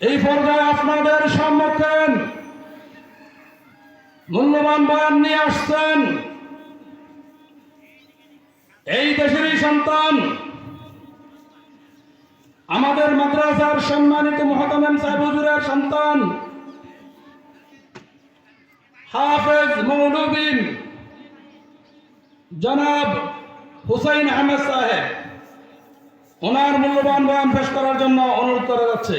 এই পর্যায়ে আপনাদের সম্মুখীন মূল্যবান বয়ান নিয়ে আসছেন। এই দেশেরই সন্তান, আমাদের মাদ্রাসার সম্মানিত মহাতামেম সাহেব হুজুরের সন্তান, হাফেজ মৌলবিন জনাব হুসাইন আহমেদ সাহেব, ওনার মূল্যবান বয়ান পেশ করার জন্য অনুরোধ করা যাচ্ছে।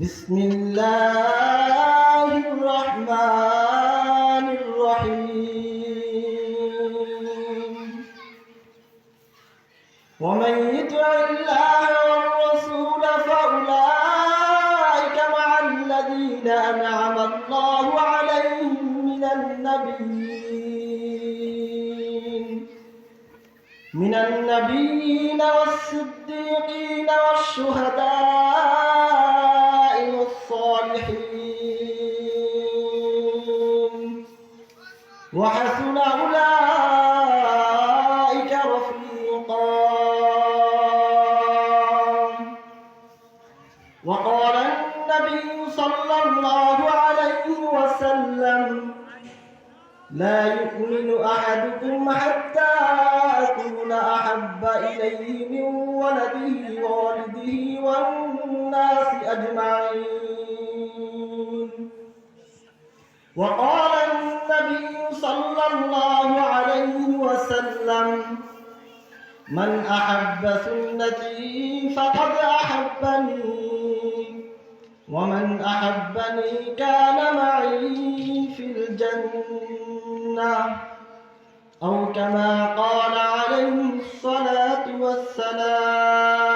بسم الله الرحمن الرحيم. ومن يطع الله والرسول فأولئك مع الذين أنعم الله عليهم من النبيين. من النبيين والصديقين والشهداء والصالحين وحسن أولئك رفيقا. وقال النبي صلى الله عليه وسلم لا يؤمن أحدكم حتى أكون أحب إليه من ولده ووالده والناس أجمعين. وقال النبي صلى الله عليه وسلم من أحب سنتي فقد أحبني ومن أحبني كان معي في الجنة. أو كما قال عليه الصلاة والسلام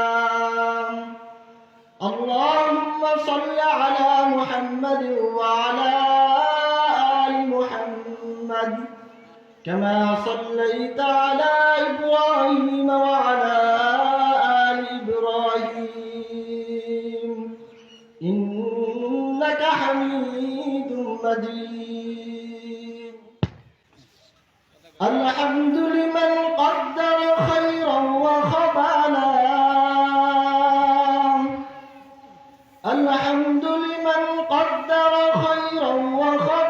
اللهم صل على محمد وعلى كما صليت على إبراهيم وعلى آل إبراهيم. إنك حميد مجيد. الحمد لمن قدر خيرا وخبالا. الحمد لمن قدر خيرا وخبالا.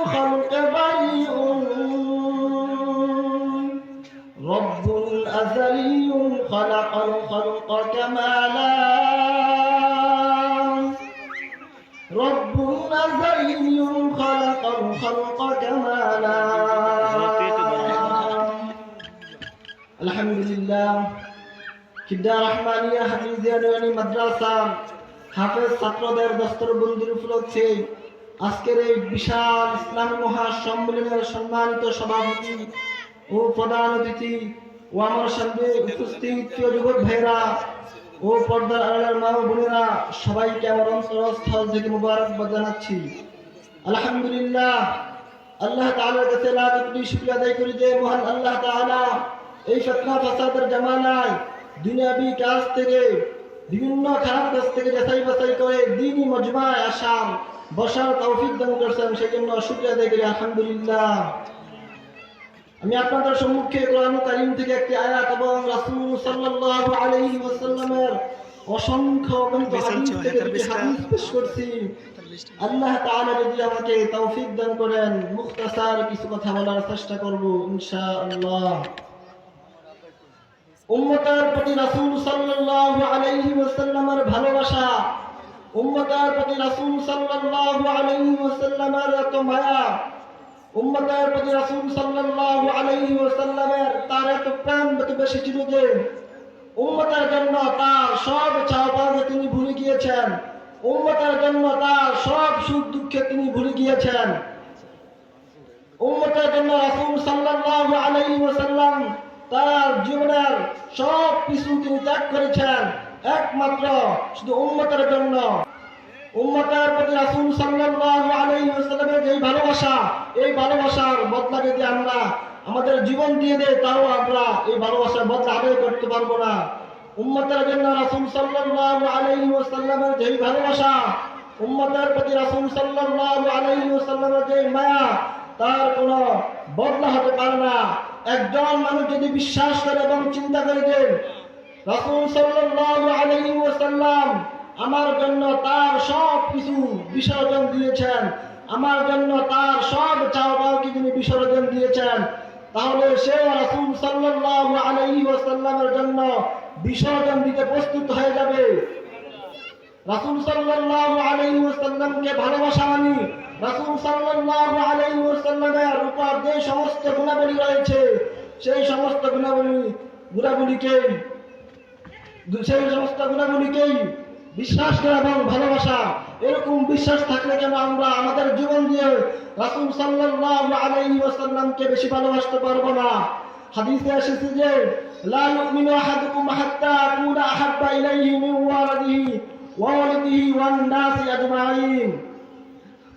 أزلي خلق الخلق كمالا رب أزلي خلق الخلق كمالا الحمد لله কিডা রহমানিয়া হাফিজিয়ানি মাদ্রাসা হাফেজ ছাত্রদের দস্তর বন্ধুর উপলক্ষে আজকের এই বিশাল ইসলামী মহাসম্মেলনের সম্মানিত সভাপতি ও প্রধান অতিথি ও আমার সামনে উপস্থিত যুবক ভাইরা ও পর্দার আড়ালের মা ও বোনেরা, সবাইকে আমার অন্তরস্থল থেকে মুবারকবাদ জানাচ্ছি। আলহামদুলিল্লাহ, আল্লাহ তাআলার কাছে লাখ শুকরিয়া আদায় করি যে মহান আল্লাহ তাআলা এই ফতনা ফাসাদের জামানায় দুনিয়াবি কাজ থেকে, বিভিন্ন খারাপ কাজ থেকে যাচাই বাছাই করে দিনই মজমায় আসার, বসার তৌফিক দান করছেন। সেই জন্য শুকরিয়া আদায় করি। আলহামদুলিল্লাহ। আমি আপনাদের সম্মুখে কোরআন কারীম থেকে একটি আয়াত এবং রাসূল সাল্লাল্লাহু আলাইহি ওয়াসাল্লামের অসংখ্য অগণিত হাদিস থেকে দুটি হাদিস পেশ করছি। আল্লাহ তাআলা যদি আমাকে তৌফিক দান করেন মুখতাসার কিছু কথা বলার চেষ্টা করব ইনশাআল্লাহ। উম্মতের প্রতি রাসূল সাল্লাল্লাহু আলাইহি ওয়াসাল্লামের ভালোবাসা উম্মতের প্রতি রাসূল সাল্লাল্লাহু আলাইহি ওয়াসাল্লামের এত মায়া উম্মতের প্রতি রাসূল সাল্লাল্লাহু আলাইহি ওয়াসাল্লামের তার এত প্রেম এত বেশি ছিল যে উম্মতের জন্য তার সব চাওয়াকে তিনি ভুলে গিয়েছেন, উম্মতের জন্য তার সব সুখ দুঃখে তিনি ভুলে গিয়েছেন। উম্মতের জন্য রাসূল সাল্লাল্লাহু আলাইহি ওয়াসাল্লাম তার জীবনের সব কিছু তিনি ত্যাগ করেছেন, একমাত্র শুধু উম্মতের জন্য। উম্মতের প্রতি রাসূল সাল্লাল্লাহু আলাইহি ওয়াসাল্লামের যে ভালোবাসা, এই ভালোবাসার বদলা যদি আমরা আমাদের জীবন দিয়ে দেয় তাও আমরা এই ভালোবাসার বদলা আদায় করতে পারব না। উম্মতের জন্য রাসূল সাল্লাল্লাহু আলাইহি ওয়াসাল্লামের যে ভালোবাসা, উম্মতের প্রতি রাসূল সাল্লাল্লাহু আলাইহি ওয়াসাল্লামের যে মায়া, তার কোনো বদলা হতে পারে না। একজন মানুষ যদি বিশ্বাস করে এবং চিন্তা করে যে রাসূল সাল্লাল্লাহু আলাইহি ওয়াসাল্লাম আমার জন্য তার সব কিছু বিসর্জন দিয়েছেন। আমার জন্য তার সব চাওয়াকে তিনি বিসর্জন দিয়েছেন। তাহলে সে রাসূল সাল্লাল্লাহু আলাইহি ওয়াসাল্লামের জন্য বিসর্জন দিতে প্রস্তুত হয়ে যাবে। রাসূল সাল্লাল্লাহু আলাইহি ওয়াসাল্লামকে ভালোবাসা মানি। রাসূল সাল্লাল্লাহু আলাইহি ওয়াসাল্লামের উপর যে সমস্ত গুণাবলী রয়েছে, সেই সমস্ত গুণাবলী গুণাবলীকে সেই সমস্ত গুণাবলীকেই বিশ্বাস করা এবং ভালোবাসা, এরকম বিশ্বাস থাকলে কেন আমরা আমাদের জীবন দিয়ে রাসূল সাল্লাল্লাহু আলাইহি ওয়াসাল্লামকে বেশি ভালোবাসতে পারব না? হাদিসে এসেছে যে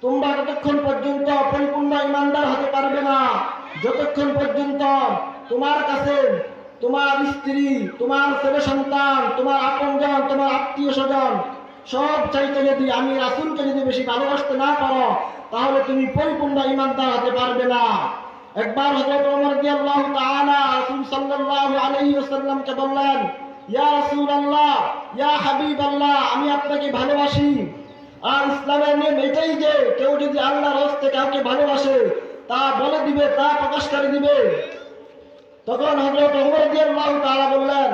তোমরা পর্যন্ত পরিপূর্ণ ইমানদার হতে পারবে না, যতক্ষণ পর্যন্ত তোমার কাছে তোমার স্ত্রী, তোমার ছেলে সন্তান, তোমার আপনজন তোমার আত্মীয় স্বজন, সব চাইতে যদি আমি রাসূলকে যদি বেশি ভালোবাসতে না পারো, তাহলে তুমি পরিপূর্ণ ইমানদার হতে পারবে না। একবার ইয়া আমি আপনাকে ভালোবাসি। আর যে কেউ যদি ভালোবাসে, তা বলে দিবে, তা প্রকাশ করে দিবে। তখন রাদিয়াল্লাহু তাআলা বললেন,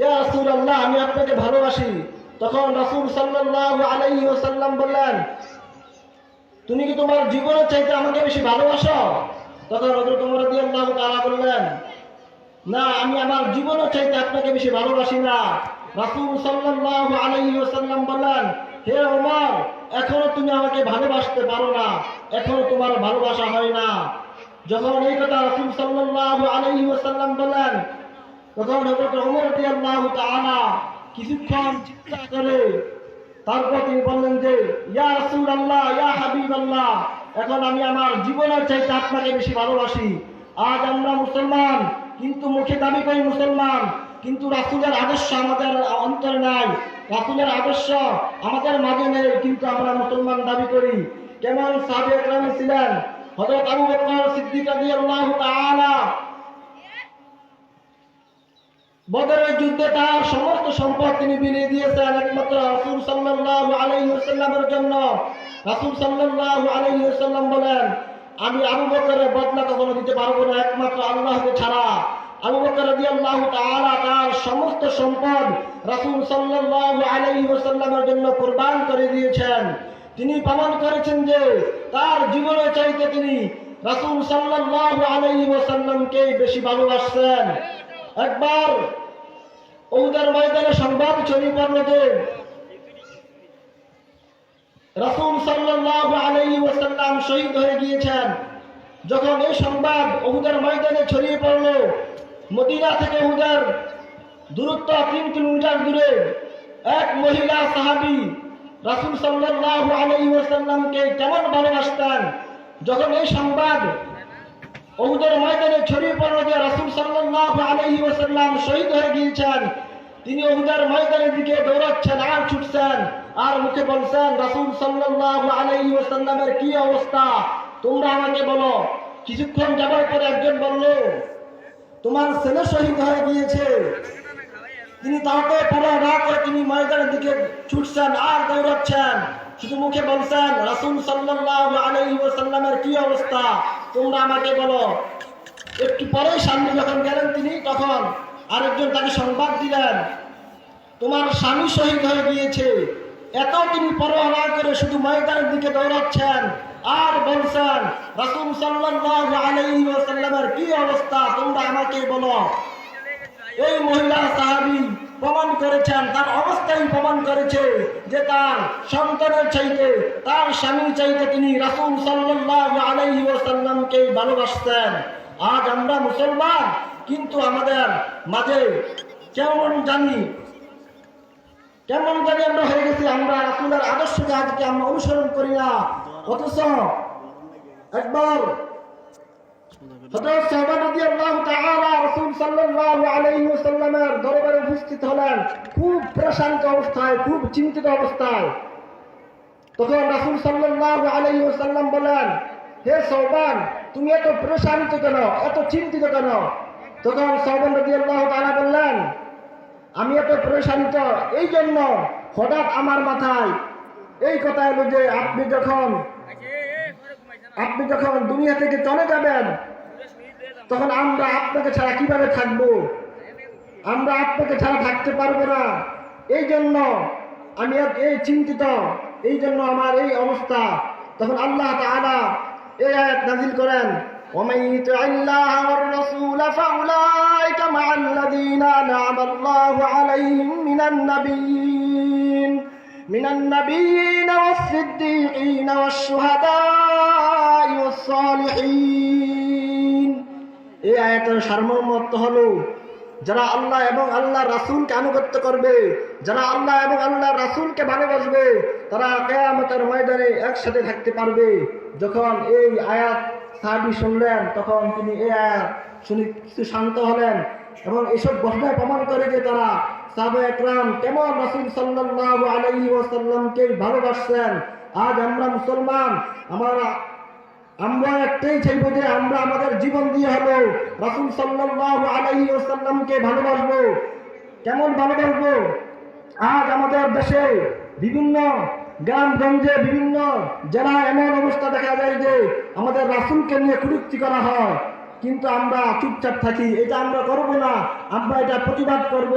ইয়া রাসূলুল্লাহ, আমি আপনাকে ভালোবাসি। তখন রাসূল সাল্লাল্লাহু আলাইহি ওয়াসাল্লাম বললেন, তুমি কি তোমার জীবনের চাইতে আমাকে বেশি ভালোবাসো? তখন হযরত ওমর রাদিয়াল্লাহু তাআলা বললেন, না, আমি আমার জীবনের চাইতে আপনাকে বেশি ভালোবাসি না। রাসূল সাল্লাল্লাহু আলাইহি ওয়াসাল্লাম বললেন, হে ওমর এখনও তুমি আমাকে ভালোবাসতে পারো না। এখনও তোমার ভালোবাসা হয় না। যখন এই কথা রাসূল সাল্লাল্লাহু আলাইহি ওয়াসাল্লাম বললেন তখন হযরত ওমর রাদিয়াল্লাহু তাআলা কিছুক্ষণ চিন্তা করে তারপর তিনি বললেন যে, ইয়া রাসূলুল্লাহ, ইয়া হাবিবাল্লাহ, এখন আমি আমার জীবনের চাইতে আপনাকে বেশি ভালোবাসি। আজ আমরা মুসলমান, কিন্তু মুখে দাবি করি মুসলমান, কিন্তু রাসূলের আদর্শ আমাদের অন্তরে নাই। রাসূলের আদর্শ আমাদের মাঝে নেই, কিন্তু আমরা মুসলমান দাবি করি। কেমন সাহাবে একরাম ছিলেন? হযরত আবু বকর সিদ্দিক রাদিয়াল্লাহু তাআলা বদরের যুদ্ধে তার সমস্ত সম্পদ তিনি বিলিয়ে দিয়েছেন একমাত্র রাসূল সাল্লাল্লাহু আলাইহি ওয়াসাল্লামের জন্য। রাসূল সাল্লাল্লাহু আলাইহি ওয়াসাল্লাম বলেন, আমি আবু বকরের বদলা কখনো দিতে পারব না, একমাত্র আল্লাহকে ছাড়া। আবু বকর রাদিয়াল্লাহু তাআলা তার সমস্ত সম্পদ রাসূল সাল্লাল্লাহু আলাইহি ওয়াসাল্লামের জন্য কুরবান করে দিয়েছেন। তিনি প্রমাণ করেছেন যে তার জীবনে চাইতে তিনি রাসূল সাল্লাল্লাহু আলাইহি ওয়াসাল্লামকে বেশি ভালোবাসতেন। একবার ওদের ময়দানে সংবাদ ছড়িয়ে পড়ল যে রাসূল সাল্লাল্লাহু আলাইহি ওয়াসাল্লাম শহীদ হয়ে গিয়েছেন। যখন এই সংবাদ ওহুদের ময়দানে ছড়িয়ে পড়ল, মদিনা থেকে ওহুদের দূরত্ব তিন কিলোমিটার দূরে এক মহিলা সাহাবী রাসূল সাল্লাল্লাহু আলাইহি ওয়াসাল্লামকে কেমন ভালোবাসতেন? যখন এই সংবাদ ওহুদের ময়দানে ছড়িয়ে পড়ল যে রাসূল সাল্লাল্লাহু আলাইহি ওয়াসাল্লাম শহীদ হয়ে গিয়েছেন, তিনি ওহুদের ময়দানের দিকে দৌড়াচ্ছেন, আর ছুটছেন, আর মুখে বলছেন, রাসূল সাল্লাল্লাহু আলাইহি ওয়াসাল্লামের কি অবস্থা? তোমরা আমাকে বলো। কিছুক্ষণ যাবার পরে একজন বলল, তোমার ছেলে শহীদ হয়ে গিয়েছে। তিনি তাহলে পুরো না করে তিনি ময়দানের দিকে ছুটছেন আর দৌড়াচ্ছেন। শুধু মুখে বলছেন, রাসূল সাল্লাল্লাহু আলাইহি ওয়াসাল্লামের কি অবস্থা? তোমরা আমাকে বলো। একটু পরেই সামনে যখন গেলেন তিনি, তখন আরেকজন তাকে সংবাদ দিলেন, তোমার স্বামী শহীদ হয়ে গিয়েছে। এত তিনি পরোয়া না করে শুধু ময়দানের দিকে দৌড়াচ্ছেন আর বলছেন, রাসূল সাল্লাল্লাহু আলাইহি ওয়াসাল্লামের কি অবস্থা? তোমরা আমাকে বলো। এই মহিলা সাহাবী প্রমাণ করেছেন, তার অবস্থাই প্রমাণ করেছে যে তার সন্তানের চাইতে, তার স্বামীর চাইতে তিনি রাসূল সাল্লাল্লাহু আলাইহি ওয়াসাল্লামকে ভালোবাসতেন। আজ আমরা মুসলমান, কিন্তু আমাদের মাঝে কেমন জানি কেমন জানি আমরা হয়ে গেছি, আমরা রাসূলের আদর্শকে আজকে আমরা অনুসরণ করি না। অথচ একবার তুমি এত প্রশান্ত কেন? এত চিন্তিত কেন? তখন সৌবান রাদিয়াল্লাহু বললেন, আমি এত প্রশান্ত এই জন্য হঠাৎ আমার মাথায় এই কথা এলো যে আপনি যখন আপনি যখন দুনিয়া থেকে চলে যাবেন তখন আমরা আপনাকে ছাড়া কিভাবে থাকবো আমরা আপনাকে ছাড়া থাকতে পারবো না এই জন্য আমি আজ এই চিন্তিত এই জন্য আমার এই অবস্থা তখন আল্লাহ তাআলা এই আয়াত নাজিল করেন ومن يطع الله والرسول فأولئك مع الذين أنعم الله عليهم من النبيين من النبيين والصديقين والشهداء والصالحين এই আয়াতের সারমর্ম অর্থ হলো, যারা আল্লাহ এবং আল্লাহ রাসূলকে আনুগত্য করবে, যারা আল্লাহ এবং আল্লাহ রাসূলকে ভালোবাসবে, তারা কেয়ামতের ময়দানে একসাথে থাকতে পারবে। যখন এই আয়াত সাহাবি শুনলেন, তখন তিনি এই আয়াত শুনে কিছু শান্ত হলেন এবং এসব ঘটনায় প্রমাণ করে যে তারা সাহাবা একরাম কেমন রাসূল সাল্লাল্লাহু আলাইহি ওয়াসাল্লামকে ভালোবাসছেন। আজ আমরা মুসলমান, আমরা আমরা একটাই চাইব যে আমরা আমাদের জীবন দিয়ে হলো রাসূল সাল্লাল্লাহু আলাইহি ওয়াসাল্লামকে ভালোবাসবো। কেমন ভালোবাসবো? আজ আমাদের দেশে বিভিন্ন গ্রামগঞ্জে বিভিন্ন জেলায় এমন অবস্থা দেখা যায় যে আমাদের রাসূলকে নিয়ে কুরুক্তি করা হয়। কিন্তু আমরা চুপচাপ থাকি, এটা আমরা করব না, আমরা এটা প্রতিবাদ করব।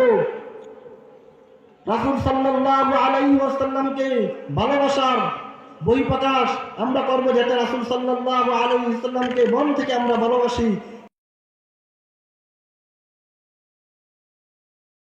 রাসূল সাল্লাল্লাহু আলাইহি ওসাল্লামকে ভালোবাসার বই প্রকাশ আমরা করব যাতে রাসুল সাল্লাহ আলম ইসলামকে মন থেকে আমরা ভালোবাসি।